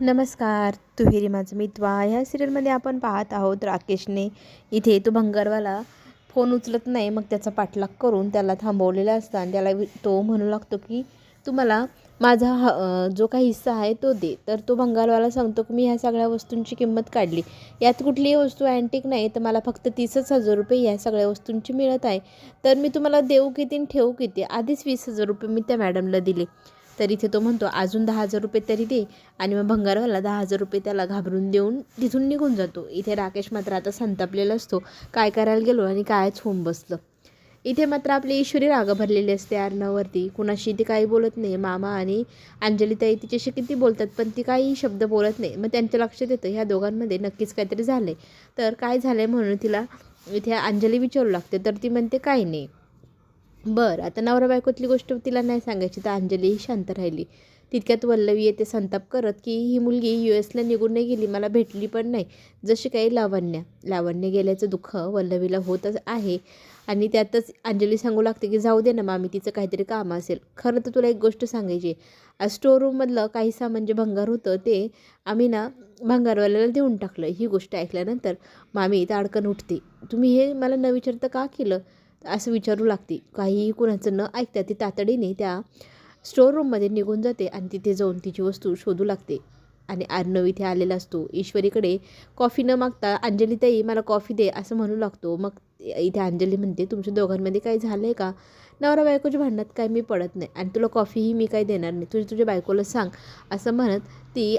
नमस्कार तुहेरी माझं मित्वा ह्या सिरियलमध्ये आपण पाहत आहोत राकेशने इथे तो भंगारवाला फोन उचलत नाही मग त्याचा पाठलाग करून त्याला थांबवलेला असतं आणि त्याला वि- तो म्हणू लागतो की तुम्हाला माझा ह जो काही हिस्सा आहे तो दे. तर तो भंगारवाला सांगतो की मी ह्या सगळ्या वस्तूंची किंमत काढली. यात कुठलीही वस्तू अँटिक नाही तर मला फक्त तीसच हजार रुपये ह्या सगळ्या वस्तूंची मिळत आहे. तर मी तुम्हाला देऊ किती आणि ठेवू किती? आधीच वीस हजार रुपये मी त्या मॅडमला दिले. तर इथे तो म्हणतो अजून दहा हजार रुपये तरी दे आणि मग भंगारवाला दहा हजार रुपये त्याला घाबरून देऊन तिथून निघून जातो. इथे राकेश मात्र आता संतापलेला असतो. काय करायला गेलो आणि कायच होऊन बसलं. इथे मात्र आपली ईश्वरी राग भरलेली असते अर्णावरती कुणाशी ती काही बोलत नाही. मामा आणि अंजलीताई तिच्याशी किती बोलतात पण ती काही शब्द बोलत नाही. मग त्यांच्या लक्षात येतं ह्या दोघांमध्ये नक्कीच काहीतरी झालं आहे तर काय झालं आहे म्हणून तिला इथे अंजली विचारू लागते. तर ती म्हणते काही नाही. बरं आता नवरा बायकोतली गोष्ट तिला नाही सांगायची तर अंजली ही शांत राहिली. तितक्यात वल्लवी येते संताप करत की ही मुलगी यू एसला निघून नाही गेली मला भेटली पण नाही. जशी काही लावण्या लावण्य गेल्याचं दुःख वल्लवीला होतच आहे आणि त्यातच अंजली सांगू लागते की जाऊ दे ना मामी तिचं काहीतरी काम असेल. खरं तर तुला एक गोष्ट सांगायची आहे. स्टोअर रूममधलं काही सामान जे भंगार होतं ते आम्ही ना भंगारवाल्याला देऊन टाकलं. ही गोष्ट ऐकल्यानंतर मामी ताडकन उठते. तुम्ही हे मला न विचारता का केलं? असं विचारू लागते. काहीही कुणाचं न ऐकता ती तातडीने त्या स्टोर रूममध्ये निघून जाते आणि तिथे जाऊन तिची वस्तू शोधू लागते. आणि अर्णव इथे आलेला असतो. ईश्वरीकडे कॉफी न मागता अंजलीताई मला कॉफी दे असं म्हणू लागतो. मग इथे अंजली म्हणते तुमच्या दोघांमध्ये काही झालं आहे का? नवरा बायकोच्या भांडणात काय मी पडत नाही आणि तुला कॉफीही मी काही देणार नाही. तुझ्या तुझ्या बायकोला सांग असं म्हणत ती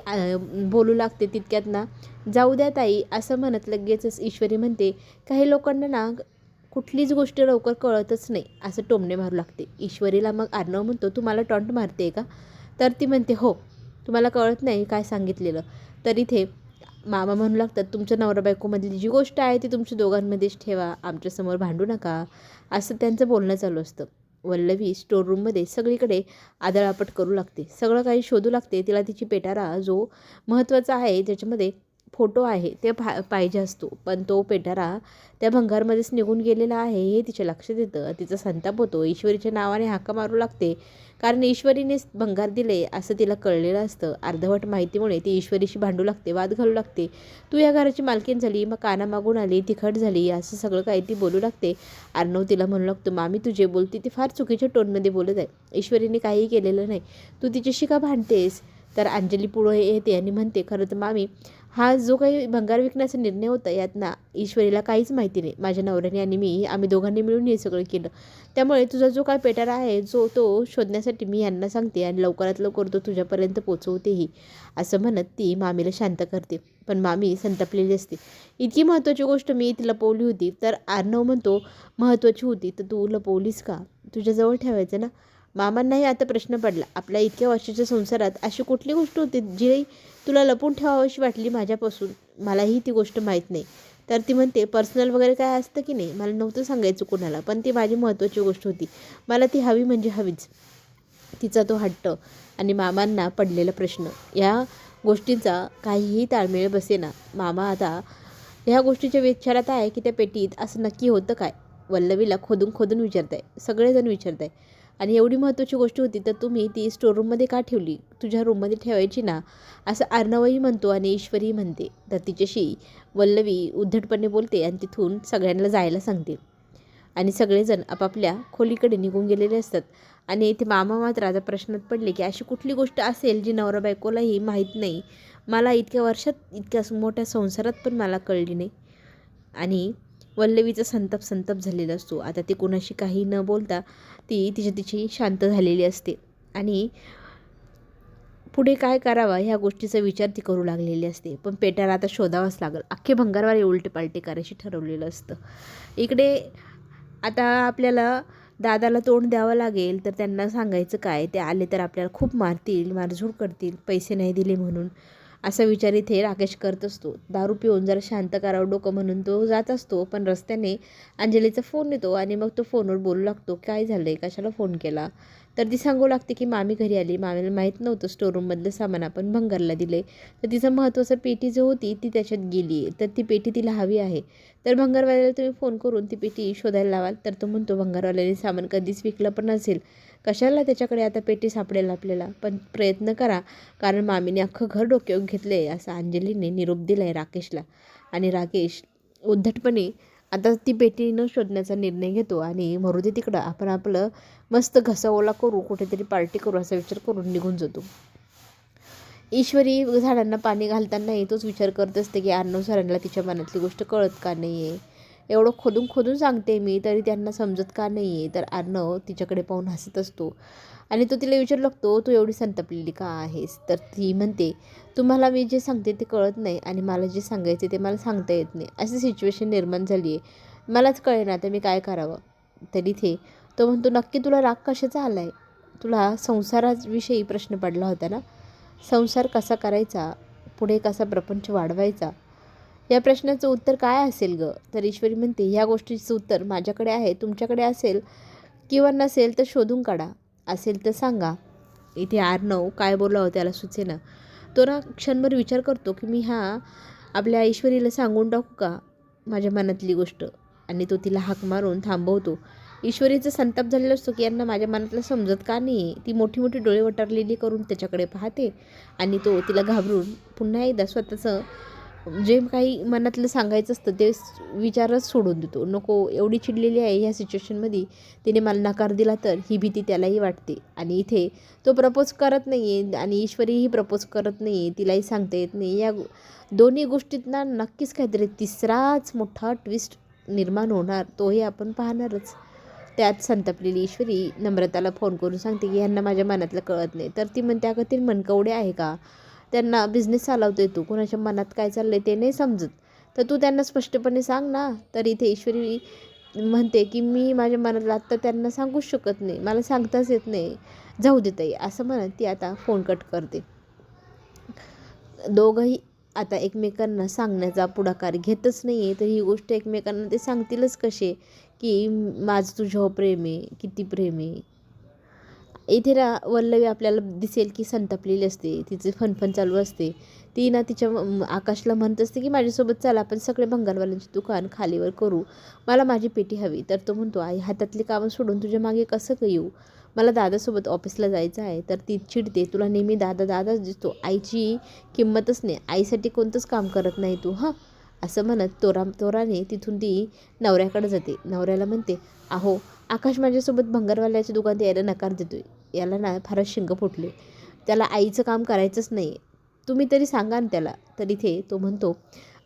बोलू लागते तितक्यात ना. जाऊ द्या ताई असं म्हणत लगेचच ईश्वरी म्हणते काही लोकांना ना कुठलीच गोष्ट लवकर कळतच नाही असं टोमणे मारू लागते. ईश्वरीला मग आर्णव म्हणतो तुम्हाला टॉन्ट मारते का? तर ती म्हणते हो तुम्हाला कळत नाही काय सांगितलेलं. तर इथे मामा म्हणू लागतात तुमच्या नवरा बायकोमधली जी गोष्ट आहे ती तुमच्या दोघांमध्येच ठेवा आमच्यासमोर भांडू नका. असं त्यांचं बोलणं चालू असतं. वल्लवी स्टोर रूममध्ये सगळीकडे आदळापट करू लागते. सगळं काही शोधू लागते. तिला तिची पेटारा जो महत्त्वाचा आहे ज्याच्यामध्ये फोटो आहे ते पा पाहिजे असतो. पण तो पेटारा त्या भंगारमध्येच निघून गेलेला आहे हे तिच्या लक्षात येतं. तिचा संताप होतो. ईश्वरीच्या नावाने हाका मारू लागते. कारण ईश्वरीनेच भंगार दिले असं तिला कळलेलं असतं. अर्धवट माहितीमुळे ती ईश्वरीशी भांडू लागते वाद घालू लागते. तू या घराची मालकीन झाली मग काना मागून आली तिखट झाली असं सगळं काही ती बोलू लागते. अर्णव तिला म्हणू लागतो मामी तू जे बोलते ती फार चुकीच्या टोनमध्ये बोलत आहे. ईश्वरीने काहीही केलेलं नाही. तू तिच्याशी का भांडतेस? तर अंजली पुढे येते आणि म्हणते खरं तर मामी हा जो काही भंगार विकण्याचा निर्णय होता यात ना ईश्वरीला काहीच माहिती नाही. माझ्या नवऱ्याने आणि मी आम्ही दोघांनी मिळून हे सगळं केलं. त्यामुळे तुझा जो काय पेटारा आहे जो तो शोधण्यासाठी मी यांना सांगते आणि लवकरात लवकर तो तुझ्यापर्यंत पोचवतेही असं म्हणत ती मामीला शांत करते. पण मामी संतापलेली असते. इतकी महत्त्वाची गोष्ट मी ती लपवली होती. तर आर्णव म्हणतो महत्त्वाची होती तर तू लपवलीस का? तुझ्याजवळ ठेवायचं ना? मामांनाही आता प्रश्न पडला. आपल्या इतक्या वर्षाच्या संसारात अशी कुठली गोष्ट होती जी तुला लपून ठेवावीशी वाटली माझ्यापासून? मलाही ती गोष्ट माहीत नाही. तर ती म्हणते पर्सनल वगैरे काय असतं की नाही? मला नव्हतं सांगायचं कोणाला पण ती माझी महत्त्वाची गोष्ट होती. मला ती हवी म्हणजे हवीच. तिचा तो हट्ट आणि मामांना पडलेला प्रश्न. या गोष्टींचा काहीही ताळमेळ बसेना. मामा आता ह्या गोष्टीच्या विचारात आहे की त्या पेटीत असं नक्की होतं काय? वल्लवीला खोदून खोदून विचारत आहे सगळेजण विचारत आहे आणि एवढी महत्त्वाची गोष्ट होती तर तुम्ही ती स्टोर रूममध्ये का ठेवली? तुझ्या रूममध्ये ठेवायची ना असं अर्णवही म्हणतो आणि ईश्वरही म्हणते. तर तिच्याशी वल्लवी उद्धटपणे बोलते आणि तिथून सगळ्यांना जायला सांगते. आणि सगळेजण आपापल्या खोलीकडे निघून गेलेले असतात. आणि इथे मामा मात्र आता प्रश्नात पडले की अशी कुठली गोष्ट असेल जी नवरा बायकोलाही माहीत नाही? मला इतक्या वर्षात इतक्या मोठ्या संसारात पण मला कळली नाही. आणि वल्लवीचा संताप संताप झालेला असतो. आता ती कोणाशी काही न बोलता ती तिच्या तिची शांत झालेली असते. आणि पुढे काय करावा ह्या गोष्टीचा विचार ती करू लागलेली असते. पण पेटाला आता शोधावाच लागेल. अख्खे भंगारवारी उलटे पालटे करायची ठरवलेलं असतं. इकडे आता आपल्याला दादाला तोंड द्यावं लागेल तर त्यांना सांगायचं काय? ते आले तर आपल्याला खूप मारतील मारझूड करतील पैसे नाही दिले म्हणून. असा विचार इथे राकेश करत असतो. दारू पिऊन जरा शांत करावं डोकं म्हणून तो जात असतो पण रस्त्याने अंजलीचा फोन येतो आणि मग तो फोनवर बोलू लागतो काय झालं आहे कशाला फोन केला? तर ती सांगू लागते की मामी घरी आली. मामीला माहीत नव्हतं स्टोरूममधलं सामान आपण भंगारला दिले तर तिचं महत्त्वाचं पेटी जो होती ती त्याच्यात गेली. तर ती पेटी तिला हवी आहे. तर भंगारवाल्याला तुम्ही फोन करून ती पेटी शोधायला लावाल. तर तो म्हणतो भंगारवाल्याने सामान कधीच विकलं पण नसेल. कशाला त्याच्याकडे आता पेटी सापडेल आपल्याला? पण प्रयत्न करा. कारण मामीने अख्खं घर डोक्यावर घेतलं आहे असं अंजलीने निरोप दिला आहे राकेशला. आणि राकेश उद्धटपणे आता ती पेटी न शोधण्याचा निर्णय घेतो आणि मरुदे तिकडं आपण आपलं मस्त घसाओला करू कुठेतरी पार्टी करू असा विचार करून निघून जातो. ईश्वरी झाडांना पाणी घालतानाही तोच विचार करत असते की अन्नव सरांना तिच्या मनातली गोष्ट कळत का नाही आहे एवढं खोदून खोदून सांगते मी तरी त्यांना समजत का नाही आहे तर अर्णव तिच्याकडे पाहून हसत असतो. आणि तो तिला विचारू लागतो तू एवढी संतापलेली का आहेस? तर ती म्हणते तुम्हाला मी जे सांगते ते कळत नाही आणि मला जे सांगायचे ते मला सांगता येत नाही. अशी सिच्युएशन निर्माण झाली आहे मलाच कळेना आता मी काय करावं. तर इथे तो म्हणतो नक्की तुला राग कशाचा आला आहे तुला संसाराविषयी प्रश्न पडला होता ना? संसार कसा करायचा? पुढे कसा प्रपंच वाढवायचा? या प्रश्नाचं उत्तर काय असेल गं? तर ईश्वरी म्हणते ह्या गोष्टीचं उत्तर माझ्याकडे आहे तुमच्याकडे असेल किंवा नसेल तर शोधून काढा. असेल तर सांगा. इथे आर्नव काय बोलावं त्याला सुचेना. तो ना क्षणभर विचार करतो की मी हा आपल्या ईश्वरीला सांगून टाकू का माझ्या मनातली गोष्ट? आणि तो तिला हाक मारून थांबवतो. ईश्वरीचा संताप झालेला असतो की यांना माझ्या मनातलं समजत का नाही ती मोठी मोठी डोळे वटारलेली करून त्याच्याकडे पाहते. आणि तो तिला घाबरून पुन्हा एकदा स्वतःचं जे काही मनातलं सांगायचं असतं ते विचारच सोडून देतो. नको एवढी चिडलेली आहे ह्या सिच्युएशनमध्ये तिने मला नकार दिला तर ही भीती त्यालाही वाटते. आणि इथे तो प्रपोज करत नाही आहे आणि ईश्वरीही प्रपोज करत नाही आहे तिलाही सांगता येत नाही. या दोन्ही गोष्टीतना नक्कीच काहीतरी तिसराच मोठा ट्विस्ट निर्माण होणार तोही आपण पाहणारच. त्यात संतापलेली ईश्वरी नम्रताला फोन करून सांगते की ह्यांना माझ्या मनातलं कळत नाही. तर ती म्हणते अगं ते मनकवडे आहे का? त्यांना बिझनेस चालवते तू. कोणाच्या मनात काय चाललं आहे ते नाही समजत. तर तू त्यांना स्पष्टपणे सांग ना. तर इथे ईश्वरी म्हणते की मी माझ्या मनातलं आत्ता त्यांना सांगूच शकत नाही. मला सांगताच येत नाही. जाऊ देता येईल असं म्हणत ती आता फोन कट करते. दोघंही आता एकमेकांना सांगण्याचा पुढाकार घेतच नाही आहे तर ही गोष्ट एकमेकांना ते सांगतीलच कसे? की माझं तुझ्यावर प्रेम आहे. किती प्रेम आहे. इथे रा वल्लवी आपल्याला दिसेल की संतापलेली असते. तिचे फनफन चालू असते. ती ना तिच्या आकाशला म्हणत असते की माझ्यासोबत चला आपण सगळे भंगारवाल्यांचे दुकान खालीवर करू. मला माझी पेटी हवी. तर तो म्हणतो आई हातातली कामं सोडून तुझ्या मागे कसं का येऊ? मला दादासोबत ऑफिसला जायचं आहे. तर ती चिडते. तुला नेहमी दादा दादाच दिसतो. आईची किंमतच नाही. आईसाठी कोणतंच काम करत नाही तू हां? असं म्हणत तोरा तोराने तिथून ती नवऱ्याकडे जाते. नवऱ्याला म्हणते अहो आकाश माझ्यासोबत भंगारवाल्याच्या दुकानात यायला नकार देतोय. याला ना फारच शिंग फुटले. त्याला आईचं काम करायचंच नाही तुम्ही तरी सांगा ना त्याला. तर इथे तो म्हणतो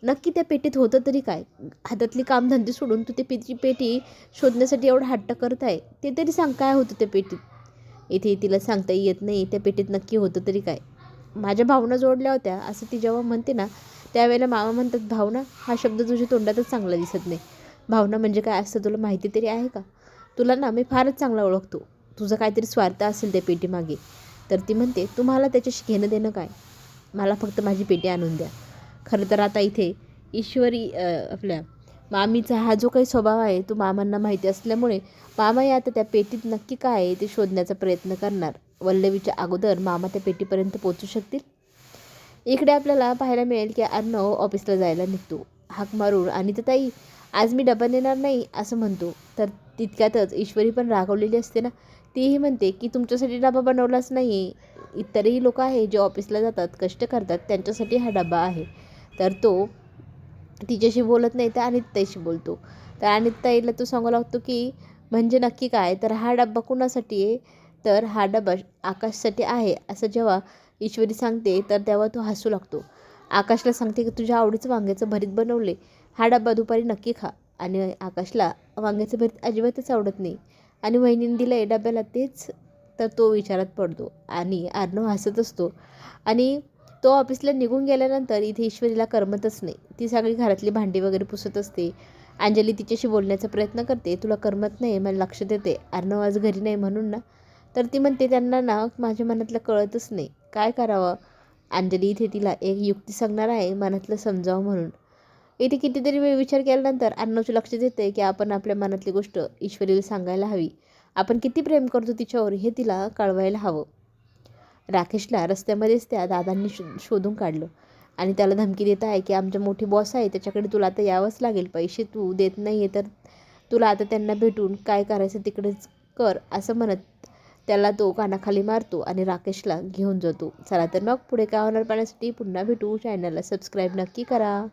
नक्की त्या पेटीत होतं तरी काय? हातातली कामधंदे सोडून तू ते पेटी पेटी शोधण्यासाठी एवढं हट्ट करत आहे ते तरी सांग काय होतं त्या पेटीत? इथे तिला सांगता येत नाही त्या पेटीत नक्की होतं तरी काय? माझ्या भावना जोडल्या होत्या असं ती जेव्हा म्हणते ना त्यावेळेला मामा म्हणतात भावना हा शब्द तुझ्या तोंडातच चांगला दिसत नाही. भावना म्हणजे काय असतं तुला माहिती तरी आहे का? तुला ना मी फारच चांगला ओळखतो. तुझं काहीतरी स्वार्थ असेल त्या पेटीमागे. तर ती म्हणते तुम्हाला त्याच्याशी घेणं देणं काय? मला फक्त माझी पेटी आणून द्या. खरं तर आता इथे ईश्वरी आपल्या मामीचा हा जो काही स्वभाव आहे तो मामांना माहिती असल्यामुळे मामाही आता त्या पेटीत नक्की काय आहे ते शोधण्याचा प्रयत्न करणार. वल्लवीच्या अगोदर मामा त्या पेटीपर्यंत पोचू शकतील? इकडे आपल्याला पाहायला मिळेल की अर्णव ऑफिसला जायला निघतो. हाक मारून आणि तर ताई आज मी डबा नेणार नाही असं म्हणतो. तर तितक्यातच ईश्वरी पण रागवलेली असते ना. तीही म्हणते की तुमच्यासाठी डबा बनवलाच नाही इतरही लोक आहे जे ऑफिसला जातात कष्ट करतात त्यांच्यासाठी हा डबा आहे. तर तो तिच्याशी बोलत नाही तर अनिताईशी बोलतो. तर अनिताईला तो सांगू लागतो की म्हणजे नक्की काय? तर हा डब्बा कुणासाठी आहे? तर हा डबा आकाशसाठी आहे. असं जेव्हा ईश्वरी सांगते तर तेव्हा तो हसू लागतो. आकाशला सांगते की तुझ्या आवडीचं वांग्याचं भरीत बनवले हा डब्बा दुपारी नक्की खा. आणि आकाशला वांग्याचं भरीत अजिबातच आवडत नाही. आणि वहिनीने दिलं आहे डब्याला तेच तर तो विचारात पडतो. आणि अर्णव हसत असतो. आणि तो ऑफिसला निघून गेल्यानंतर इथे ईश्वरीला करमतच नाही. ती सगळी घरातली भांडी वगैरे पुसत असते. अंजली तिच्याशी बोलण्याचा प्रयत्न करते. तुला करमत नाही मला लक्ष देते अर्णव आज घरी नाही म्हणून ना? तर ती म्हणते त्यांना ना माझ्या मनातलं कळतच नाही. काय करावं? अंजली इथे तिला एक युक्ती सांगणार आहे मनातलं समजावं म्हणून. इथे कितीतरी वेळ विचार केल्यानंतर अर्णवचे लक्ष देते की आपण आपल्या मनातली गोष्ट ईश्वरीला सांगायला हवी. आपण किती प्रेम करतो तिच्यावर हे तिला कळवायला हवं. राकेशला रस्त्यामध्येच त्या दादांनी शो शोधून काढलं आणि त्याला धमकी देत आहे की आमच्या मोठी बॉस आहे त्याच्याकडे तुला आता यावंच लागेल पैसे तू देत नाही आहे तर तुला आता त्यांना भेटून काय करायचं तिकडेच कर असं म्हणत त्याला तो कानाखाली मारतो आणि राकेशला घेऊन जातो. चला तर मग पुढे काय होणार पाहण्यासाठी पुन्हा भेटू चॅनलला सबस्क्राईब नक्की करा.